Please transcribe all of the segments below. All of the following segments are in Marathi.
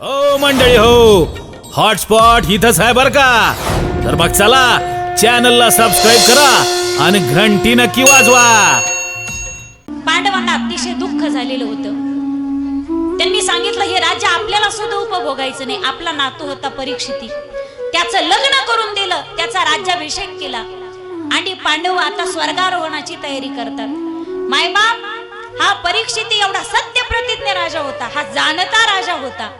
हो मंडळी हो. हॉटस्पॉट इथंच आहे बर का? तर मग चला चॅनलला सबस्क्राईब करा आणि घंटी नक्की वाजवा. पांडवांना अतिशय दुःख झालेलं होतं. त्यांनी सांगितलं हे राज्य आपल्याला सुद्धा उपभोगायचं नाही. आपला नातू होता परीक्षिती. त्याचं लग्न करून दिलं त्याचा राज्याभिषेक केला. आणि पांडव आता स्वर्गारोहणाची तयारी करतात. मायबाप हा परीक्षिती एवढा सत्य प्रतिज्ञ राजा होता. हा जाणता राजा होता.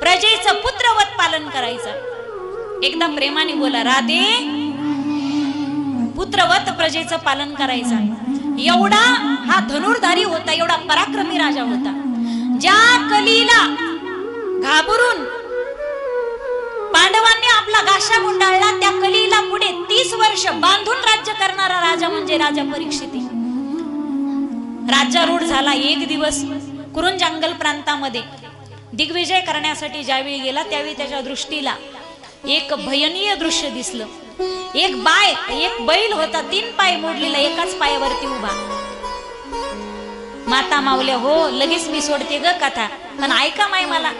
प्रजेचं पुत्रवत पालन करायचं. एकदा प्रेमाने बोला राधे. पुत्रवत प्रजेचं पालन करायचं. एवढा हा धनुर्धारी होता एवढा पराक्रमी राजा होता. ज्या कलीला घाबरून पांडवांनी आपला गाशा गुंडाळला त्या कलीला पुढे तीस वर्ष बांधून राज्य करणारा राजा म्हणजे राजा परीक्षिती. राज्यारूढ झाला एक दिवस कुरुंजांगल प्रांतामध्ये. दिग्विजय करण्यासाठी ज्यावेळी गेला त्यावेळी त्याच्या दृष्टीला एक भयनीय दृश्य दिसलं. एक बाय एक बैल होता तीन पाय मोडलेला एकाच पायावरती उभा. माता मावल्या हो लगेच मी सोडते ग कथा पण ऐका माय मला.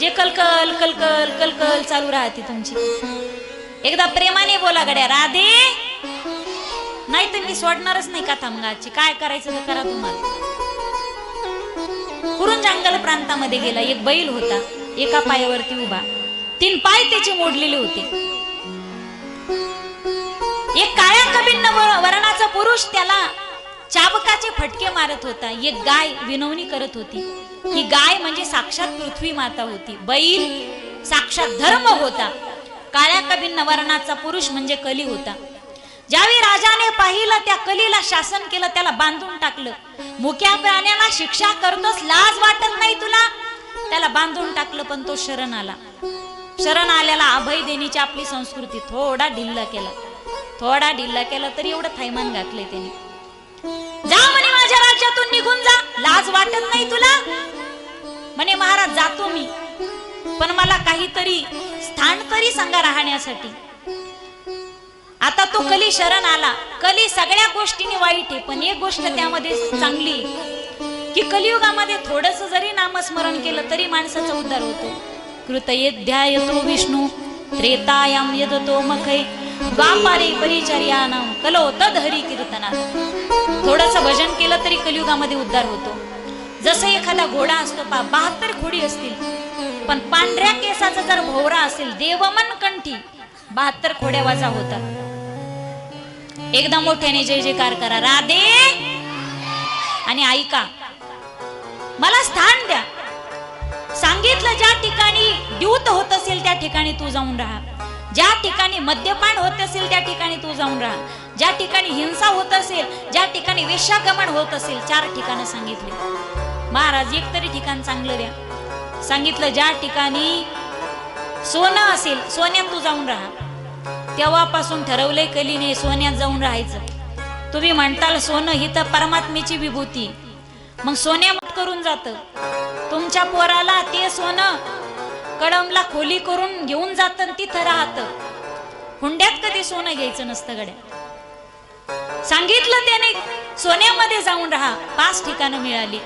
जे कलकल कलकल कलकल चालू राहते तुमची. एकदा प्रेमाने बोला गड्या राधे. नाही तर मी सोडणारच नाही कथा मग आजची काय करायचं करा तुम्हाला. जंगल प्रांतामध्ये गेला. एक बैल होता. एका पायावरती उभा. तीन पाय त्याचे मोडलेले होते. एक काळ्या कबिन्न वरणाचा पुरुष त्याला चाबकाचे फटके मारत होता. एक गाय विनवणी करत होती. ही गाय म्हणजे साक्षात पृथ्वी माता होती. बैल साक्षात धर्म होता. काळ्या कबिन्न वरणाचा पुरुष म्हणजे कली होता. ज्यावेळी राजाने पाहिलं त्या कलीला शासन केलं त्याला बांधून टाकलं. मुक्या प्राण्याला शिक्षा करतोस लाज वाटत नाही तुला? त्याला बांधून टाकलं पण तो शरण आला. शरण आल्याला अभय देण्याची आपली संस्कृती थोडा ढिल्ला केला. थोडा ढिल्ला केला तरी एवढं थैमान घातलंय त्याने. जा म्हणे माझ्या राज्यातून निघून जा लाज वाटत नाही तुला? म्हणे महाराज जातो मी. पण मला काहीतरी स्थान तरी सांगा राहण्यासाठी. आता तो कली शरण आला. कली सगळ्या गोष्टीने वाईट आहे पण एक गोष्ट त्यामध्ये चांगली की कलियुगामध्ये थोडस जरी नामस्मरण केलं तरी माणसाचा उद्धार होतो. कृतयेध्याय तो विष्णू त्रेतायाम यदतो मखै द्वापारे परिचर्यानाम कलो तद हरी कीर्तना थोडस भजन केलं तरी कलियुगामध्ये उद्धार होतो. जसं एखादा घोडा असतो पा बहात्तर खोडी असतील पण पांढऱ्या केसाचा जर भोवरा असेल देवमन कंठी बहात्तर खोड्या वाजा होतात. एकदा मोठ्याने जय जयकार करा. राधे. आणि ऐका मला स्थान द्या. सांगितलं ज्या ठिकाणी द्यूत होत असेल त्या ठिकाणी तू जाऊन राहा. ज्या ठिकाणी मद्यपान होत असेल त्या ठिकाणी तू जाऊन राहा. ज्या ठिकाणी हिंसा होत असेल ज्या ठिकाणी वेश्यागमन होत असेल चार ठिकाणं सांगितले. महाराज एक तरी ठिकाण चांगलं द्या. सांगितलं ज्या ठिकाणी सोनं असेल सोन्यात तू जाऊन राहा. तेव्हापासून ठरवलंय कलीने सोन्यात जाऊन राहायचं. तुम्ही म्हणताल सोनं ही तर परमात्मेची विभूती. मग सोन्या करून जात. तुमच्या पोराला ते सोनं कडमला खोली करून घेऊन जात तिथं राहत. हुंड्यात कधी सोनं घ्यायचं नसतं गड्या. सांगितलं त्याने सोन्यामध्ये जाऊन राहा पाच ठिकाणं मिळाली.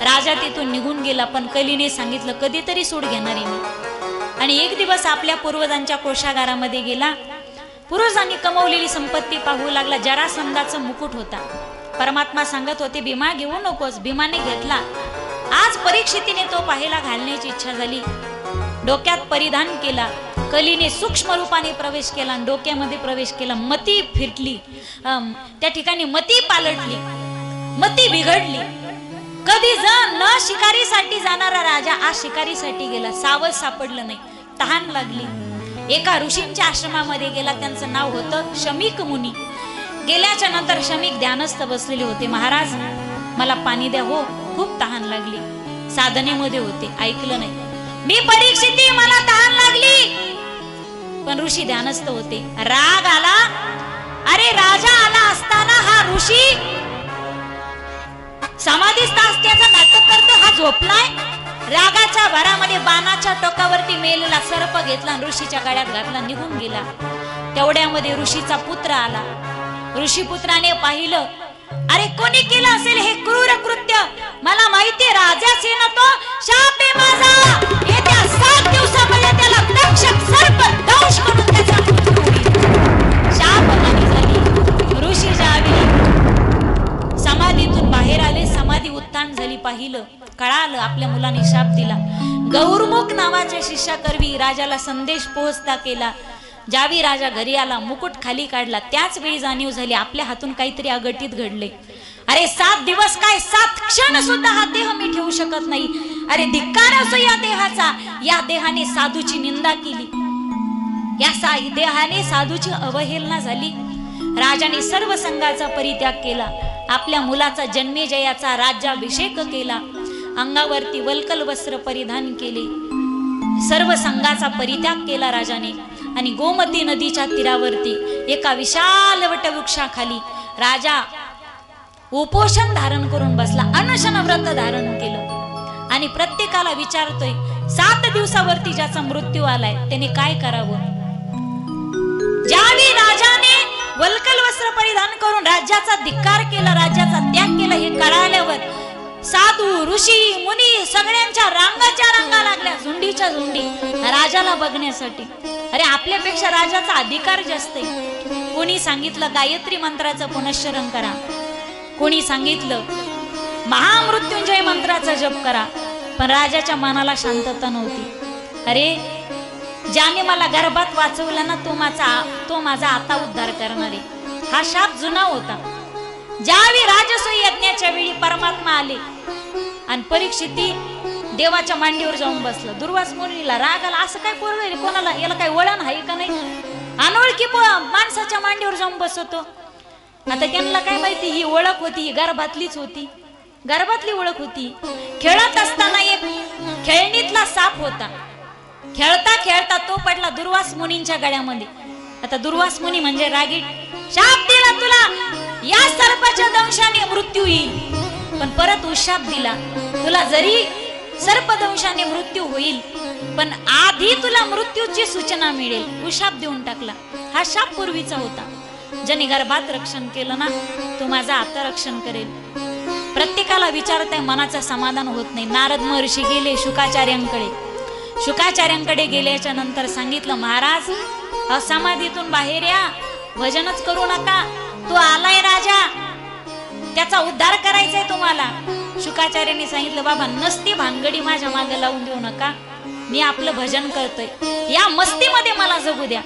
राजा तिथून निघून गेला पण कलीने सांगितलं कधीतरी सूड घेणार मी. आणि एक दिवस आपल्या पूर्वजांच्या कोशागारामध्ये गेला पूर्वजांनी कमवलेली संपत्ती पाहू लागला. जरासंधाचा मुकुट होता. परमात्मा सांगत होते भीमा घेऊ नकोस. भीमाने घेतला. आज परीक्षितीने तो पाहायला घालण्याची इच्छा झाली. डोक्यात परिधान केला. कलीने सूक्ष्म रूपाने प्रवेश केला. डोक्यामध्ये प्रवेश केला. मती फिरली. त्या ठिकाणी मती पालटली. मती बिघडली. कधी जण न शिकारीसाठी जाणारा राजा आज शिकारीसाठी गेला. सावध सापडलं नाही. तहान लागली. एका ऋषींच्या आश्रमामध्ये गेला. त्यांचं नाव होतं शमिक मुनी. गेल्याच्यानंतर शमिक ध्यानस्थ बसलेले होते. महाराज मला पाणी द्या हो. खूप तहान लागली. साधनेमध्ये होते. ऐकलं नाही. मी परीक्षिती मला तहान लागली. पण ऋषी ध्यानस्थ होते. राग आला? अरे राजा आला असताना हा ऋषी समाधी नाटक करतो हा झोपलाय? रागाच्या भरामध्ये बाणाच्या टोकावरती मेलेला सर्प घेतला ऋषीच्या गाड्यात घातला निघून गेला. तेवढ्यामध्ये ऋषीचा पुत्र आला. ऋषी पुत्राने पाहिलं अरे कोणी केलं असेल हे क्रूर कृत्य? मला माहिती राजाच ना तो शापे माझा. येत्या सात दिवसामध्ये त्याला तक्षक सर्प थकान झाली पाहिलं कळालं आपल्या मुलाने शाप दिला. गौरमुख नावाच्या शिष्या करवी राजाला संदेश पोहोचता केला. ज्यावी राजा घरी आला मुकुट खाली काढला त्याच वेळी जाणीव झाली आपल्या हातून काहीतरी अगटीत घडले. अरे सात दिवस काय? सात क्षण सुद्धा हा देह मी ठेवू शकत नाही. अरे धिक्कार असो या देहाचा. या देहाने साधूची निंदा केली. या सा देहाने साधूची अवहेलना झाली. राजाने सर्व संघाचा परित्याग केला. आपल्या मुलाचा जन्मेजयाचा राज्याभिषेक केला. अंगावरती वलकल वस्त्र परिधान केले. सर्व संघाचा परित्याग केला राजाने. आणि गोमती नदीच्या तीरावरती एका विशाल वटवृक्षाखाली राजा उपोषण धारण करून बसला. अनशन व्रत धारण केलं. आणि प्रत्येकाला विचारतोय सात दिवसावरती ज्याचा मृत्यू आलाय त्याने काय करावं? ज्यावेळी राजा वल्कल वस्त्र परिधान करून राज्याचा धिक्कार केला राज्याचा त्याग केला हे कळाल्यावर साधू ऋषी मुनी सगळ्यांच्या रांगाच्या रांगा लागल्या झुंडीच्या झुंडी राजाला बघण्यासाठी. अरे आपल्यापेक्षा राजाचा अधिकार जास्त आहे. कोणी सांगितलं गायत्री मंत्राचं पुनश्चरण करा. कोणी सांगितलं महामृत्युंजय मंत्राचा जप करा. पण राजाच्या मनाला शांतता नव्हती. अरे ज्याने मला गर्भात वाचवलं ना तो माझा तो माझा आता उद्धार करणार आहे. हा शाप जुना होता. ज्यावेळी राजसूय यज्ञाच्या वेळी परमात्मा आले आणि परीक्षिती देवाच्या मांडीवर जाऊन बसलं. दुर्वास मुलीला राग आला असं काय पोरग कोणाला याला काय वळण आहे का नाही? अनोळखी माणसाच्या मांडीवर जाऊन बसवतो आता त्यांना काय माहिती ही ओळख होती ही गर्भातलीच होती. गर्भातली ओळख होती. खेळत असताना एक खेळणीतला साप होता. खेळता खेळता तो पडला दुर्वास मुनींच्या गळ्यामध्ये. आता दुर्वास मुनी म्हणजे रागीट. शाप दिला तुला. या सर्पाच्या दंशाने मृत्यू येईल. पण परत उशाप दिला. तुला जरी सर्पदंशाने मृत्यू होईल पण आधी तुला मृत्यूची सूचना मिळेल. उशाप देऊन टाकला. हा शाप पूर्वीचा होता. ज्याने गर्भात रक्षण केलं ना तो माझा आता रक्षण करेल. प्रत्येकाला विचारताय मनाचं समाधान होत नाही. नारद महर्षी गेले शुकाचार्यांकडे. शुकाचार्यांकडे गेल्याच्यानंतर सांगितलं महाराज असमाधीतून बाहेर या भजनच करू नका. तो आलाय राजा. त्याचा उद्धार करायचाय तुम्हाला. शुकाचार्यांनी सांगितलं बाबा नसती भानगडी माझ्या मागे लावून देऊ नका. मी आपलं भजन करतोय. या मस्तीमध्ये मला जगू द्या.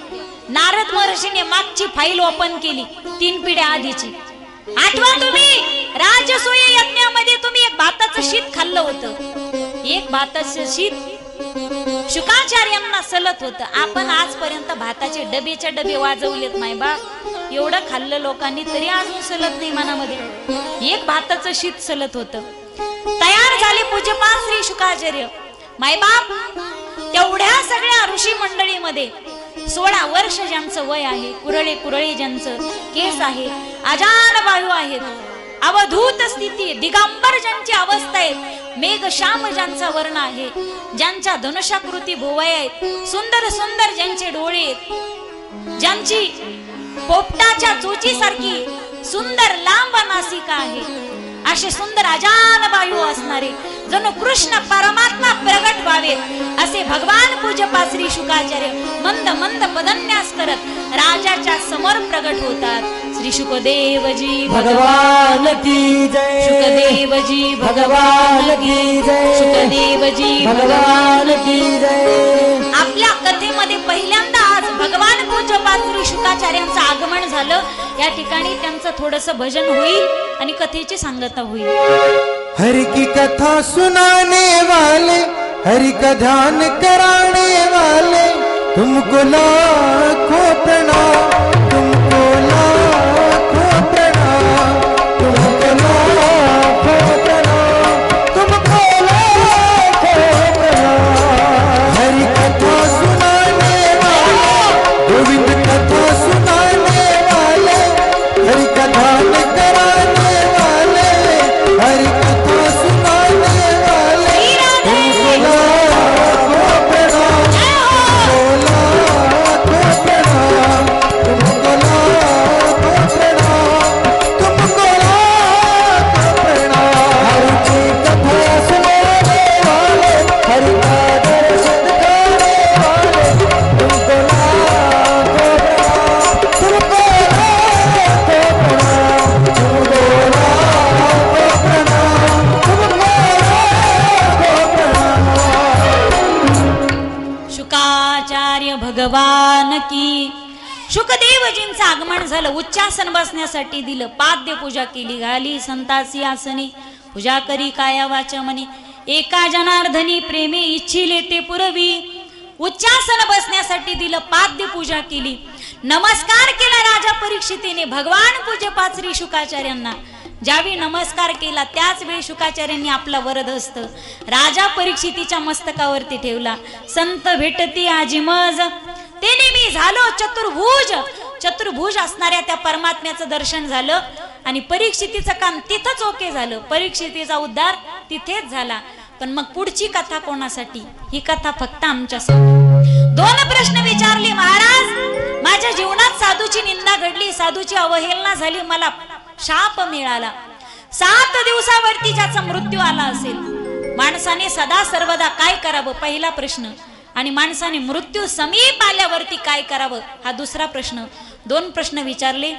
नारद महर्षीने मागची फाईल ओपन केली तीन पिढ्या आधीची. आठवा तुम्ही राजसूय यज्ञामध्ये तुम्ही एक भाताचं शीत खाल्लं होतं. एक भाताचं शीत शुकाचार्यांना सलत होत. आपण आजपर्यंत भाताचे डबेच्या डबे वाजवलेत माय बाप. एवढं खाल्लं लोकांनी तरी अजून सलत नाही मनामध्ये. एक भाताचं शीत सलत होत. तयार झाले पूजपाल श्री शुकाचार्य. मायबाप तेवढ्या सगळ्या ऋषी मंडळीमध्ये सोळा वर्ष ज्यांचं वय आहे कुरळे कुरळे ज्यांचं केस आहे अजान वायू आहेत अवधूत स्थिती दिगंबर ज्यांची अवस्था आहे मेघ श्याम ज्यांचा वर्ण आहे. ज्यांच्या धनुषाकृती भोवय आहेत. सुंदर सुंदर ज्यांचे डोळे आहेत. ज्यांची पोपटाच्या चोचीसारखी सुंदर लांब नासिका आहे. असे सुंदर अजान वायू असणारे जणू कृष्ण परमात्मा प्रगट व्हावे असे भगवान पूजपा श्री शुकाचार्य मंद मंद पदन्यास करत राजाच्या समोर प्रगट होतात. श्री शुकदेवजी भगवान की जय. शुकदेवजी भगवान की जय. शुकदेवजी भगवान. की जय. आपल्या कथेमध्ये पहिल्यांदा आज भगवान पूज्यपाद श्री शुकाचार्यांचं आगमन झालं. या ठिकाणी त्यांचं थोडस भजन होईल आणि कथेची सांगता होईल. हरि की कथा सुनाने वाले हरि का ध्यान कराने वाले तुमको लाखों प्रणाम. उच्चासन दिलं पाद्य पूजा केली घाली संतासी आसनी. पूजा करी काया वाचा म्हणे एका जनार्दनी प्रेमी इच्छिले ते पुरवी. उच्चासन बसण्यासाठी दिलं पाद्य पूजा केली. नमस्कार केला राजा परीक्षितीने भगवान पूज्य पाचरी शुकाचार्यांना. ज्यावेळी नमस्कार केला त्याच वेळी शुकाचार्यांनी आपला वरद असत राजा परीक्षितीच्या मस्तकावरती ठेवला. संत भेटती आजी मज. तेने मी झालो चतुर्भुज. चतुर्भुज असणाऱ्या त्या परमात्म्याचं दर्शन झालं आणि परीक्षितीचं काम तिथंच ओके झालं. परीक्षितीचा उद्धार तिथेच झाला. पण मग पुढची कथा कोणासाठी? ही कथा फक्त आमच्यासाठी. दोन प्रश्न विचारले महाराज माझ्या जीवनात साधूची निंदा घडली साधूची अवहेलना झाली मला शाप मिळाला. सात दिवसावरती ज्याचा मृत्यू आला असेल. माणसाने सदा सर्वदा काय करावं? पहिला प्रश्न. आणि माणसाने मृत्यू समीप आल्यावरती काय करावं? हा दुसरा प्रश्न. दोन प्रश्न विचारले.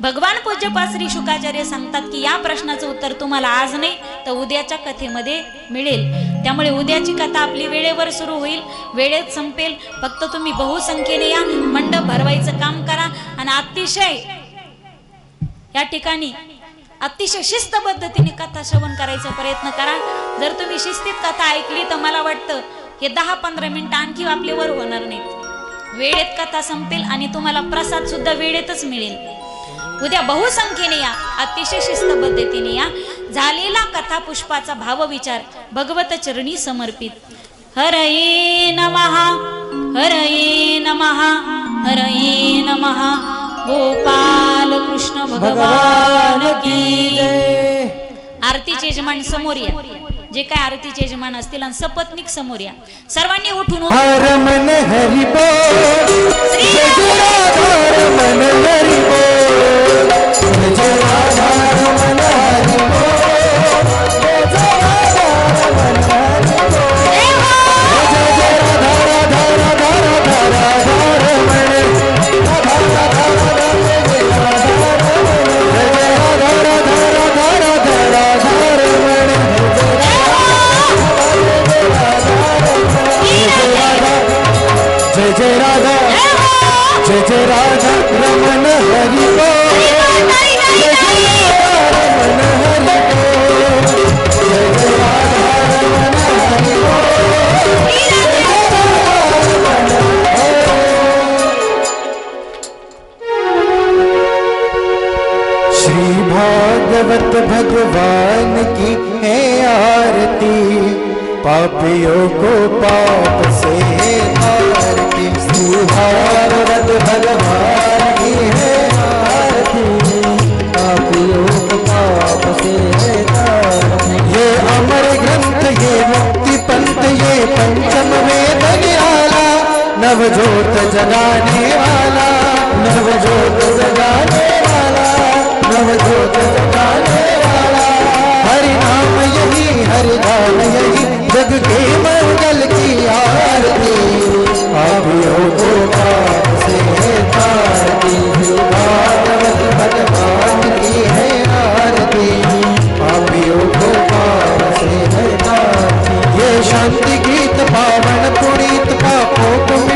भगवान पूज्यपा श्री शुकाचार्य सांगतात की या प्रश्नाचं उत्तर तुम्हाला आज नाही तर उद्याच्या कथेमध्ये मिळेल. त्यामुळे उद्याची कथा आपली वेळेवर सुरू होईल. वेळेत संपेल. फक्त तुम्ही बहुसंख्येने या. मंडप भरवायचं काम करा. आणि अतिशय या ठिकाणी अतिशय शिस्त पद्धतीने कथा श्रवण करायचा प्रयत्न करा. जर तुम्ही शिस्तीत कथा ऐकली तर मला वाटतं हे दहा पंधरा मिनिटं आणखी आपले वर होणार नाहीत. वेळेत कथा संपेल आणि तुम्हाला प्रसाद सुद्धा वेळेतच मिळेल. उद्या बहुसंख्येने या अतिशय शिस्त पद्धतीने या झालेला कथा पुष्पाचा भावविचार भगवत चरणी समर्पित. हरये नमहा हरये नमहा हरये नमहा गोपाल कृष्ण भगवान की आरतीचे यजमान समोर या. जे काय आरतीचे यजमान असतील आणि सपत्निक समोर या. सर्वांनी उठून श्री नवजोत जगाने वाला, नवजोत जगाने वाला, नवजोत जगाने वाला। हरि नाम यही, हरि नाम यही, जग के मंगल की आरती। पापियों को पाप से तारती भगवान की है आरती। पापियों को पाप से है। तारती ये शांति गीत, पावन पुनीत पापों को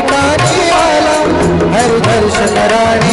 हर दर्श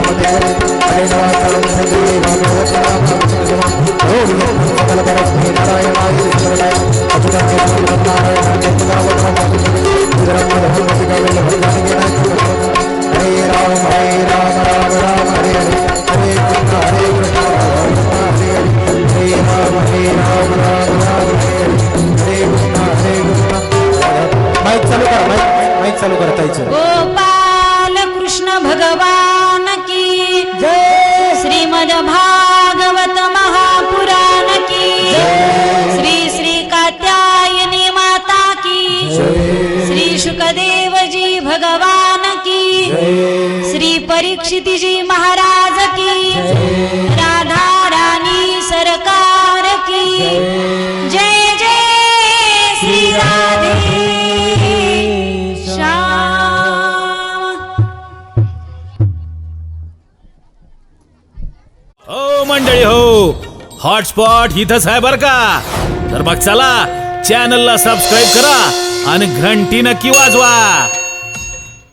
नारायण परीक्षितजी महाराज की। राधा राणी सरकार की। जय। जय श्री राधे श्याम। हो मंडळी हो. हॉटस्पॉट इथंच आहे बर का? तर मग चला चॅनलला सबस्क्राईब करा आणि घंटी नक्की वाजवा.